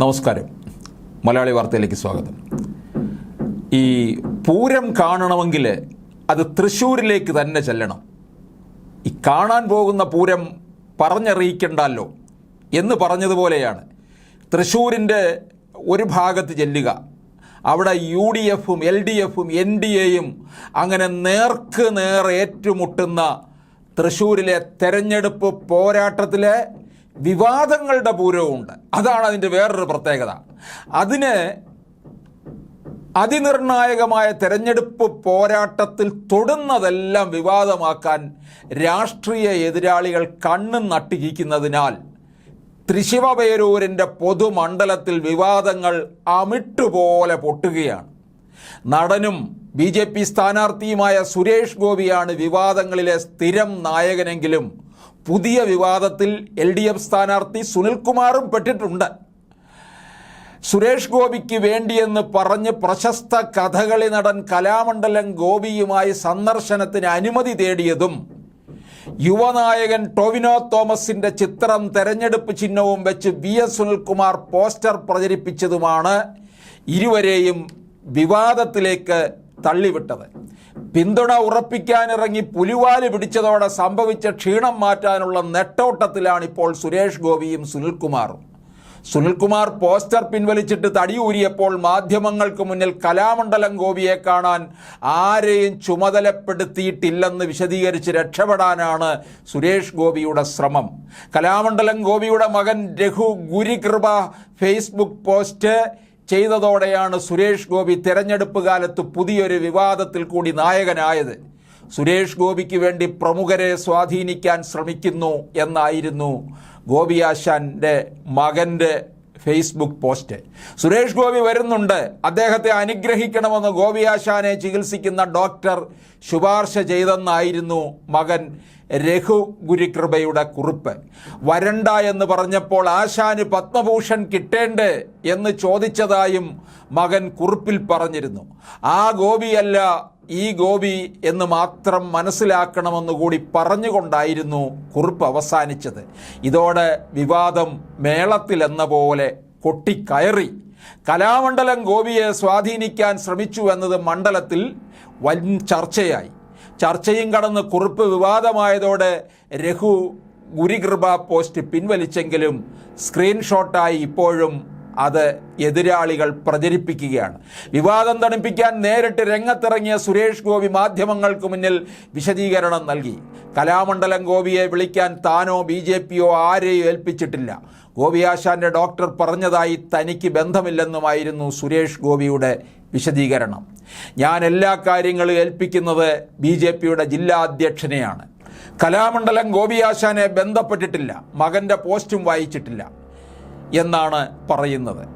നമസ്കാരം. മലയാളി വാർത്തയിലേക്ക് സ്വാഗതം. ഈ പൂരം കാണണമെങ്കിൽ അത് തൃശ്ശൂരിലേക്ക് തന്നെ ചെല്ലണം. ഈ കാണാൻ പോകുന്ന പൂരം പറഞ്ഞറിയിക്കണ്ടല്ലോ എന്ന് പറഞ്ഞതുപോലെയാണ്. തൃശ്ശൂരിന്റെ ഒരു ഭാഗത്ത് ചെല്ലുക. അവിടെ യു ഡി എഫും എൽ ഡി എഫും എൻ ഡി എയും അങ്ങനെ നേർക്ക് നേർ ഏറ്റുമുട്ടുന്ന തൃശ്ശൂരിലെ തെരഞ്ഞെടുപ്പ് പോരാട്ടത്തിലെ വിവാദങ്ങളുടെ പൂരവുമുണ്ട്. അതാണ് അതിന്റെ വേറൊരു പ്രത്യേകത. അതിന് അതിനിർണായകമായ തെരഞ്ഞെടുപ്പ് പോരാട്ടത്തിൽ തൊടുന്നതെല്ലാം വിവാദമാക്കാൻ രാഷ്ട്രീയ എതിരാളികൾ കണ്ണും നട്ടിരിക്കുന്നതിനാൽ തൃശിവപേരൂരിന്റെ പൊതുമണ്ഡലത്തിൽ വിവാദങ്ങൾ അമിട്ടുപോലെ പൊട്ടുകയാണ്. നടനും ബി ജെ പി സ്ഥാനാർത്ഥിയുമായ സുരേഷ് ഗോപിയാണ് വിവാദങ്ങളിലെ സ്ഥിരം നായകനെങ്കിലും പുതിയ വിവാദത്തിൽ എൽ ഡി എഫ് സ്ഥാനാർത്ഥി സുനിൽകുമാറും പെട്ടിട്ടുണ്ട്. സുരേഷ് ഗോപിക്ക് വേണ്ടിയെന്ന് പറഞ്ഞ് പ്രശസ്ത കഥകളി നടൻ കലാമണ്ഡലം ഗോപിയുമായി സന്ദർശനത്തിന് അനുമതി തേടിയതും യുവനായകൻ ടൊവിനോ തോമസിന്റെ ചിത്രം തെരഞ്ഞെടുപ്പ് ചിഹ്നവും വെച്ച് വി എസ് സുനിൽകുമാർ പോസ്റ്റർ പ്രചരിപ്പിച്ചതുമാണ്. ഇരുവരെയും വിവാദത്തിലേക്ക് തള്ളിവിട്ടത്. പിന്തുണ ഉറപ്പിക്കാനിറങ്ങി പുലിവാൽ പിടിച്ചതോടെ സംഭവിച്ച ക്ഷീണം മാറ്റാനുള്ള നെട്ടോട്ടത്തിലാണ് ഇപ്പോൾ സുരേഷ് ഗോപിയും സുനിൽകുമാറും. സുനിൽകുമാർ പോസ്റ്റർ പിൻവലിച്ചിട്ട് തടിയൂരിയപ്പോൾ മാധ്യമങ്ങൾക്ക് മുന്നിൽ കലാമണ്ഡലം ഗോപിയെ കാണാൻ ആരെയും ചുമതലപ്പെടുത്തിയിട്ടില്ലെന്ന് വിശദീകരിച്ച് രക്ഷപ്പെടാനാണ് സുരേഷ് ഗോപിയുടെ ശ്രമം. കലാമണ്ഡലം ഗോപിയുടെ മകൻ രഘു ഗുരികൃപ ഫേസ്ബുക്ക് പോസ്റ്റ് ചെയ്തതോടെയാണ് സുരേഷ് ഗോപി തെരഞ്ഞെടുപ്പ് കാലത്ത് പുതിയൊരു വിവാദത്തിൽ കൂടി നായകനായത്. സുരേഷ് ഗോപിക്ക് വേണ്ടി പ്രമുഖരെ സ്വാധീനിക്കാൻ ശ്രമിക്കുന്നു എന്നായിരുന്നു ഗോപിയാശാന്റെ മകന്റെ ഫേസ്ബുക്ക് പോസ്റ്റ് സുരേഷ് ഗോപി വരുന്നുണ്ട്. അദ്ദേഹത്തെ അനുഗ്രഹിക്കണമെന്ന് ഗോപിയാശാനെ ചികിത്സിക്കുന്ന ഡോക്ടർ ശുപാർശ ചെയ്തെന്നായിരുന്നു മകൻ രഘു ഗുരുകൃപയുടെ കുറിപ്പ്. വരണ്ട എന്ന് പറഞ്ഞപ്പോൾ ആശാന് പത്മഭൂഷൺ കിട്ടേണ്ടേ എന്ന് ചോദിച്ചതായും മകൻ കുറിപ്പിൽ പറഞ്ഞിരുന്നു. ആ ഗോപിയല്ല ഈ ഗോപി എന്ന് മാത്രം മനസ്സിലാക്കണമെന്ന് കൂടി പറഞ്ഞുകൊണ്ടായിരുന്നു കുറിപ്പ് അവസാനിച്ചത്. ഇതോടെ വിവാദം മേളത്തിലെന്ന പോലെ കൊട്ടിക്കയറി. കലാമണ്ഡലം ഗോപിയെ സ്വാധീനിക്കാൻ ശ്രമിച്ചു എന്നത് മണ്ഡലത്തിൽ വൻ ചർച്ചയായി. ചർച്ചയും കടന്ന് കുറിപ്പ് വിവാദമായതോടെ രഘു ഗുരുകൃപ പോസ്റ്റ് പിൻവലിച്ചെങ്കിലും സ്ക്രീൻഷോട്ടായി ഇപ്പോഴും അത് എതിരാളികൾ പ്രചരിപ്പിക്കുകയാണ്. വിവാദം തണുപ്പിക്കാൻ നേരിട്ട് രംഗത്തിറങ്ങിയ സുരേഷ് ഗോപി മാധ്യമങ്ങൾക്ക് മുന്നിൽ വിശദീകരണം നൽകി. കലാമണ്ഡലം ഗോപിയെ വിളിക്കാൻ താനോ ബി ജെ പിയോ ആരെയും ഏൽപ്പിച്ചിട്ടില്ല. ഗോപിയാശാന്റെ ഡോക്ടർ പറഞ്ഞതായി തനിക്ക് ബന്ധമില്ലെന്നുമായിരുന്നു സുരേഷ് ഗോപിയുടെ വിശദീകരണം. ഞാൻ എല്ലാ കാര്യങ്ങളും ഏൽപ്പിക്കുന്നത് ബി ജെ പിയുടെ ജില്ലാ അധ്യക്ഷനെയാണ്. കലാമണ്ഡലം ഗോപിയാശാനെ ബന്ധപ്പെട്ടിട്ടില്ല. മകന്റെ പോസ്റ്റും വായിച്ചിട്ടില്ല. എന്നാണ് പറയുന്നത്.